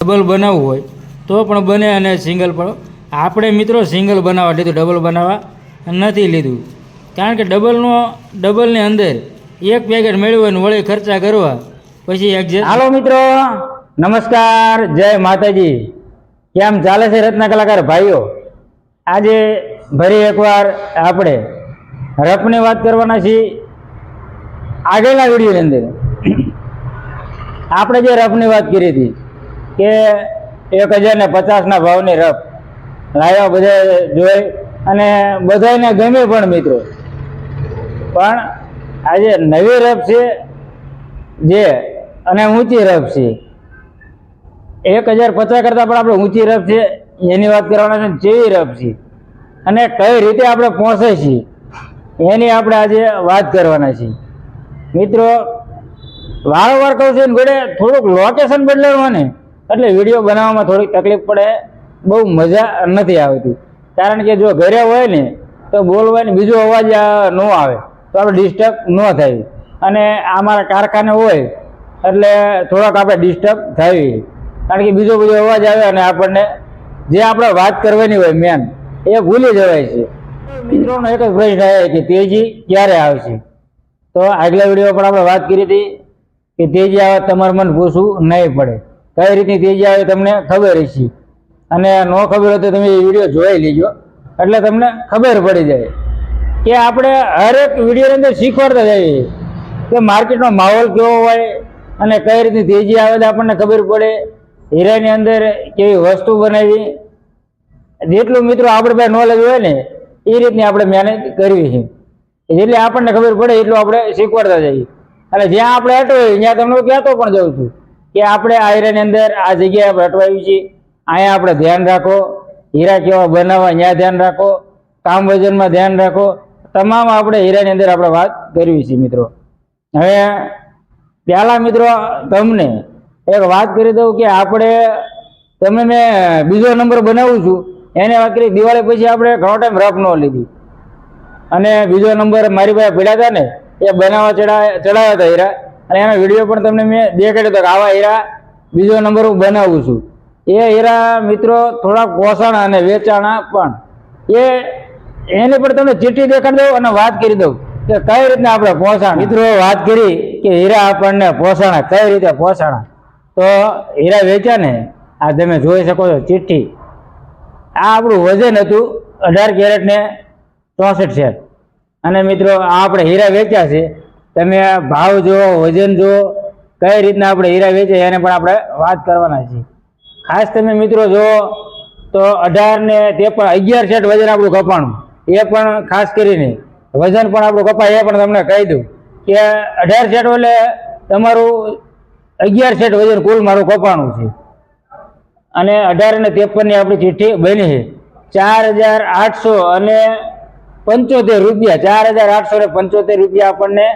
Double બનાવવું હોય, તો પણ બને અને સિંગલ પણ. આપણે મિત્રો સિંગલ બનાવવા લીધું, ડબલ બનાવવા નથી લીધું. કારણ કે ડબલનો, ડબલની અંદર એક પેકેટ મેળવ્યું ને વળી ખર્ચા કરવા, પછી એક્ઝેટ હાલો મિત્રો, નમસ્કાર, જય માતાજી. કેમ ચાલે છે રત્ન કલાકાર ભાઈઓ? આજે ફરી એકવાર આપણે રફની વાત કરવાના છીએ આગળના વિડીયોની અંદર. આપણે જે રફની વાત કરી હતી કે એક હજાર ને પચાસના ભાવની રફ. લાવ્યા બધા જોઈ અને બધાને ગમે પણ મિત્રો. પણ આજે નવી રફ છે, જે અને ઊંચી રફ છે. એક હજાર પચાસ કરતાં પણ આપણે ઊંચી રફ છે, એની વાત કરવાના છે જેવી રફ છે. અને કઈ રીતે આપણે પહોંચે છીએ એની આપણે આજે વાત કરવાના છીએ. મિત્રો, વારંવાર કહું છું ઘોડે થોડુંક લોકેશન બદલાવવાનું. એટલે વીડિયો બનાવવામાં થોડીક તકલીફ પડે, બહુ મજા નથી આવતી. કારણ કે જો ઘરે હોય ને, તો બોલવાની બીજો અવાજ ન આવે. તો આપણે ડિસ્ટર્બ ન થાય. અને અમારા કારખાને હોય, એટલે થોડાક આપણે ડિસ્ટર્બ થાય. કારણ કે બીજો બીજો અવાજ આવે અને આપણને, જે આપણે વાત કરવાની હોય મેન એ ભૂલી જવાય છે. મિત્રોનો એક જ પ્રશ્ન આવે કે તેજી ક્યારે આવશે? તો આગલા વીડિયો પણ આપણે વાત કરી હતી કે તેજી આવે તમારે મને પૂછવું નહીં પડે. કઈ રીતની તેજી આવે તમને ખબર હશે. અને ન ખબર હોય તો તમે એ વીડિયો જોઈ લેજો. એટલે તમને ખબર પડી જાય કે આપણે હરેક વિડીયોની અંદર શીખવાડતા જઈએ. કે માર્કેટનો માહોલ કેવો હોય અને કઈ રીતની તેજી આવે તો આપણને ખબર પડે. હીરાની અંદર કેવી વસ્તુ બનાવી. જેટલું મિત્રો આપણે પાસે નોલેજ હોય ને, એ રીતની આપણે મહેનત કરવી છે. જેટલી આપણને ખબર પડે એટલું આપણે શીખવાડતા જઈએ. અને જ્યાં આપણે અટવાય ત્યાં તમને ક્યાં કહેતો પણ જાઉં છું. કે આપણે આ હીરાની અંદર આ જગ્યાએ આપણે છે. અહીંયા આપણે ધ્યાન રાખો. હીરા કેવા બનાવવા ત્યાં ધ્યાન રાખો. કામ વજનમાં ધ્યાન રાખો. તમામ આપણે હીરાની અંદર આપણે વાત કરવી છે મિત્રો. હવે પહેલા મિત્રો તમને એક વાત કરી દઉં કે આપણે તમે મેં બીજો નંબર બનાવું છું. એને વાત કરી દિવાળી પછી આપણે ઘણો ટાઈમ રફ ન લીધી. અને બીજો નંબર મારી પાસે પડ્યા હતા ને, એ બનાવવા ચડાવ્યા ચડાવ્યા હતા હીરા. અને એનો વીડિયો પણ તમને મેં દેખાડ્યો હતો કે આવા હીરા, બીજો નંબર હું બનાવું છું. એ હીરા મિત્રો થોડાક પોષણ અને વેચાણા પણ. એ, એની પણ તમને ચીઠી દેખાડી દઉં અને વાત કરી દઉં કે કઈ રીતના આપણે પોષણ. મિત્રો વાત કરી કે હીરા આપણને પોષાણા, કઈ રીતે પોષાણા? તો હીરા વેચ્યા ને, આ તમે જોઈ શકો છો ચિઠ્ઠી આ આપણું વજન હતું અઢાર કેરેટ ને ચોસઠ છે અને મિત્રો, આ આપણે હીરા વેચ્યા છે તમે ભાવ જુઓ, વજન જુઓ, કઈ રીતના આપણે હીરા વેચ્યા એને પણ આપણે વાત કરવાના છીએ. ખાસ તમે મિત્રો જુઓ, તો અઢાર ને તે પણ અગિયાર સેટ વજન આપણું કપાણું. એ પણ ખાસ કરીને, વજન પણ આપણું કપાય એ પણ તમને કહી દઉં કે અઢાર સેટ એટલે તમારું અગિયાર સેટ વજન કુલ મારું કપાણું છે. અને અઢાર અને ત્રેપનની આપણી ચિઠ્ઠી બની છે. ચાર હજાર આઠસો અને પંચોતેર રૂપિયા, ચાર હજાર આઠસો ને પંચોતેર રૂપિયા આપણને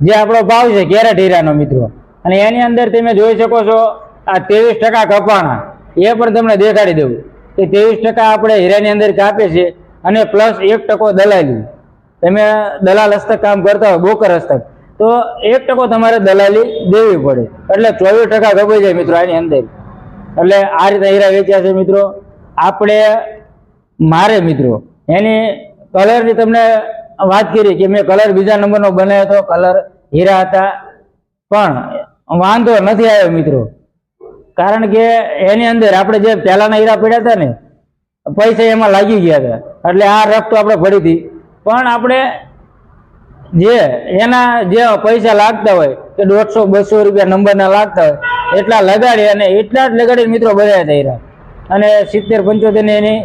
જે આપણો ભાવ છે કેરેટ હીરાનો મિત્રો. અને એની અંદર તમે જોઈ શકો છો આ ત્રેવીસ ટકા કપાણા. એ પણ તમને દેખાડી દઉં કે ત્રેવીસ ટકા આપણે હીરાની અંદર કાપીએ છે અને પ્લસ એક ટકો દલાલી. તમે દલાલ હસ્તક કામ કરતા હોય, બોકર હસ્તક. તો એક ટકો તમારે દલાલી દેવી પડે. એટલે ચોવીસ ટકા કપાઈ જાય મિત્રો આની અંદર. એટલે આ રીતે હીરા વેચ્યા છે મિત્રો. આપણે મારે મિત્રો, એની કલરની તમને વાત કરી કે મેં કલર બીજા નંબરનો બનાવ્યો હતો કલર હીરા હતા. પણ વાંધો નથી આવ્યો મિત્રો. કારણ કે એની અંદર આપણે જે પહેલાના હીરા પડ્યા હતા ને, પૈસા એમાં લાગી ગયા હતા. એટલે આ રફ તો આપણે પડી હતી. પણ આપણે જે એના જે પૈસા લાગતા હોય, કે દોઢસો, બસો રૂપિયા નંબરના લાગતા હોય, એટલા લગાડી અને એટલા જ લગાડીને મિત્રો બધા હતા હીરા. અને સિત્તેર, પંચોતેર એની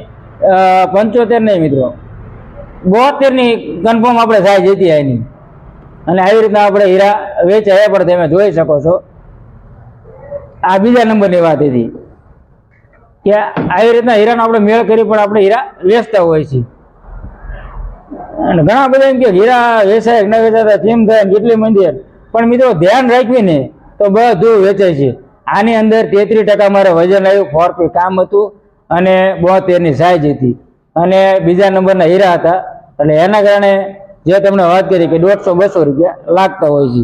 પંચોતેર નહીં મિત્રો. બોતેરની કન્ફર્મ આપણે થાય જતી એની અને આવી રીતના આપણે હીરા વેચાય પણ તમે જોઈ શકો છો. આ બીજા નંબરની વાત હતી કે આવી રીતના હીરાનો આપણે મેળ કરી, પણ આપણે હીરા વેચતા હોય છે. અને ઘણા બધા એમ કે હીરા વેચાય ન વેચાતા કેમ થાય કેટલી મંદિર પણ મિત્રો, ધ્યાન રાખવી ને તો બધું વેચાય છે. આની અંદર તેત્રીસ ટકા મારે વજન આવ્યું, ફોર પી કામ હતું, અને બોતેરની સાઈઝ હતી. અને બીજા નંબરના હીરા હતા. એટલે એના કારણે જે તમને વાત કરી કે દોઢસો બસો રૂપિયા લાગતા હોય છે,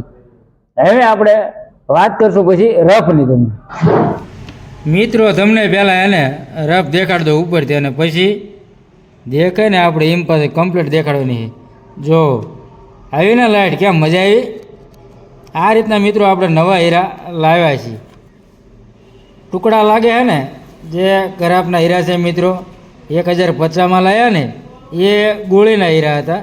હવે આપણે વાત કરશું પછી રફની તમને. મિત્રો, તમને પહેલાં એને રફ દેખાડ દો ઉપરથી અને પછી દેખાય ને આપણે એમ પાસે કમ્પ્લીટ દેખાડવાની. જો આવી ને લાઈટ કેમ મજા આવી? આ રીતના મિત્રો આપણે નવા હીરા લાવ્યા છીએ. ટુકડા લાગે છે ને? જે ખરાબના હીરા છે મિત્રો, એક હજાર પચાસમાં લાવ્યા ને એ ગોળીના હીરા હતા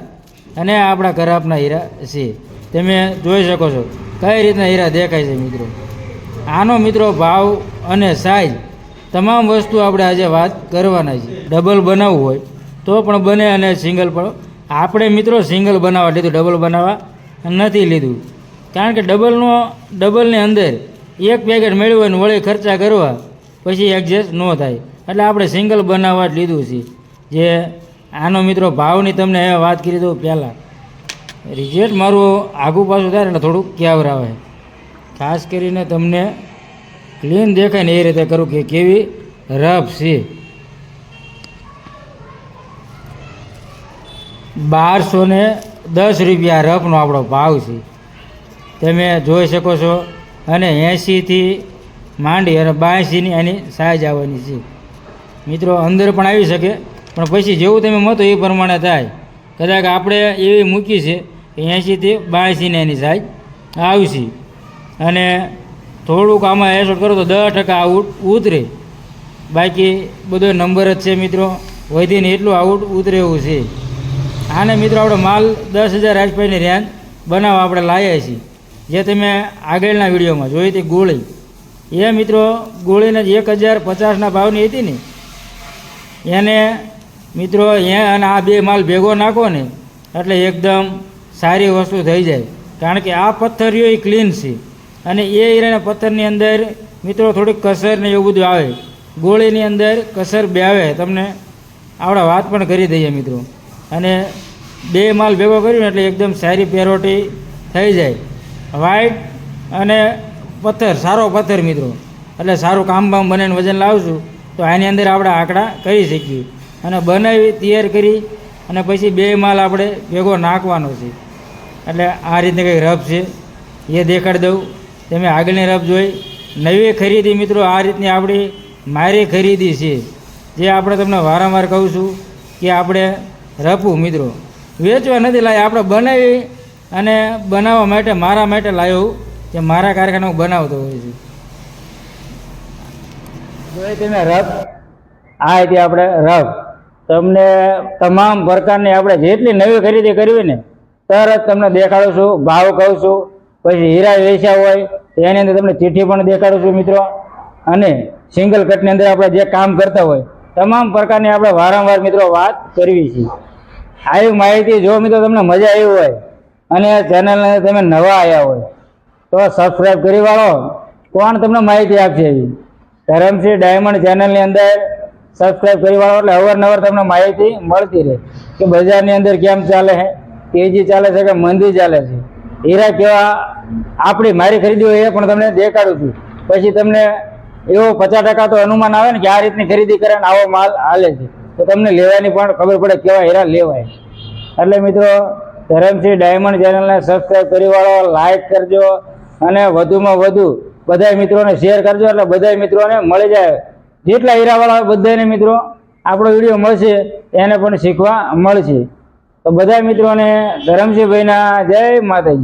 અને આપણા ખરાબના હીરા છે તમે જોઈ શકો છો કઈ રીતના હીરા દેખાય છે મિત્રો. આનો મિત્રો ભાવ અને સાઇઝ તમામ વસ્તુ આપણે આજે વાત કરવાના છે ડબલ બનાવવું હોય તો પણ બને અને સિંગલ પણ આપણે મિત્રો સિંગલ બનાવવા લીધું ડબલ બનાવવા નથી લીધું. કારણ કે ડબલનો ડબલની અંદર એક પેકેટ મેળવ્યું ને વળી ખર્ચા કરવા પછી એડજસ્ટ ન થાય. એટલે આપણે સિંગલ બનાવવા જ લીધું છે. જે આનો મિત્રો ભાવની તમને વાત કરી દઉં પહેલાં. રિઝલ્ટ મારું આગુ પાછું થાય ને થોડુંક ક્યાવરાવે ખાસ કરીને તમને ક્લીન દેખાય ને એ રીતે કરું કે કેવી રફ છે. બારસો ને દસ રૂપિયા રફનો આપણો ભાવ છે. તમે જોઈ શકો છો અને એંશીથી માંડી અને બાંશીની એની સાઈઝ આવવાની છે. મિત્રો અંદર પણ આવી શકે. પણ પછી જેવું તમે મતો એ પ્રમાણે થાય. કદાચ આપણે એવી મૂકી છે કે એંશીથી બાંશીની એની સાઈજ આવશે. અને થોડુંક આમાં એસોટ કરો તો દસ ટકા આઉટ ઉતરે. બાકી બધો નંબર જ છે મિત્રો. વધીને એટલું આઉટ ઉતરે એવું છે. આને મિત્રો આપણે માલ દસ હજાર રાજપાઈની રેન્જ બનાવવા આપણે લાવ્યા છીએ. જે તમે આગળના વિડીયોમાં જોઈ હતી ગોળી. એ મિત્રો ગોળીને જ એક હજાર પચાસના ભાવની હતી ને. એને મિત્રો, અહીંયા અને આ બે માલ ભેગો નાખો ને, એટલે એકદમ સારી વસ્તુ થઈ જાય. કારણ કે આ પથ્થરીઓ એ ક્લીન છે. અને એ હીરાના પથ્થરની અંદર મિત્રો થોડીક કસર ને એવું બધું આવે. ગોળીની અંદર કસર બે આવે. તમને આપણે વાત પણ કરી દઈએ મિત્રો. અને બે માલ ભેગો કર્યું એટલે એકદમ સારી પેરોટી થઈ જાય. વ્હાઈટ અને પથ્થર, સારો પથ્થર મિત્રો. એટલે સારું કામ બામ બને વજન લાવશું તો આની અંદર આપણે આંકડા કરી શકીએ. અને બનાવી, તૈયાર કરી અને પછી બે માલ આપણે ભેગો નાખવાનો છે. એટલે આ રીતે કંઈક રફ છે. એ દેખાડી દઉં. તમે આગળની રફ જોઈ. નવી ખરીદી મિત્રો, આ રીતની આપણી મારી ખરીદી છે. જે આપણે તમને વારંવાર કહું છું કે આપણે રફું મિત્રો, વેચવા નથી લાવ્યા આપણે બનાવી અને બનાવવા માટે, મારા માટે લાવ્યો કે મારા કારખાને બનાવતો હોય છે. જોઈ તમે રફ આ રીતે આપણે રફ તમને તમામ પ્રકારની આપણે જેટલી નવી ખરીદી કરવી ને, તરત તમને દેખાડું ભાવ કહું છું, પછી હીરા વેચ્યા હોય તેની અંદર તમને ચિઠ્ઠી પણ દેખાડું છું મિત્રો. અને સિંગલ કટની અંદર આપણે જે કામ કરતા હોય, તમામ પ્રકારની આપણે વારંવાર મિત્રો વાત કરવી છે. આવી માહિતી જો મિત્રો તમને મજા આવી હોય, અને ચેનલને તમે નવા આવ્યા હોય, તો સબસ્ક્રાઈબ કરી વાળો, કોણ તમને માહિતી આપશે? એવી ધરમસિંહ ડાયમંડ ચેનલની અંદર સબસ્ક્રાઈબ કરી વાળો એટલે અવારનવાર તમને માહિતી મળતી રહે. કે બજારની અંદર કેમ ચાલે છે, તેજી ચાલે છે કે મંદી ચાલે છે. હીરા કેવા આપણી મારી ખરીદી હોય એ પણ તમને દેખાડું છું. પછી તમને એવો પચાસ ટકા તો અનુમાન આવે ને કે આ રીતની ખરીદી કરે ને આવો માલ હાલે છે. તો તમને લેવાની પણ ખબર પડે કેવા હીરા લેવાય. એટલે મિત્રો, ધરમસિંહ ડાયમંડ ચેનલને સબસ્ક્રાઈબ કરી વાળો લાઇક કરજો અને વધુમાં વધુ બધા મિત્રોને શેર કરજો એટલે બધા મિત્રોને મળી જાય. જેટલા હીરાવાળા બધાને મિત્રો આપણો વીડિયો મળશે, એને પણ શીખવા મળશે. તો બધા મિત્રોને ધરમસિંહભાઈના જય માતાજી.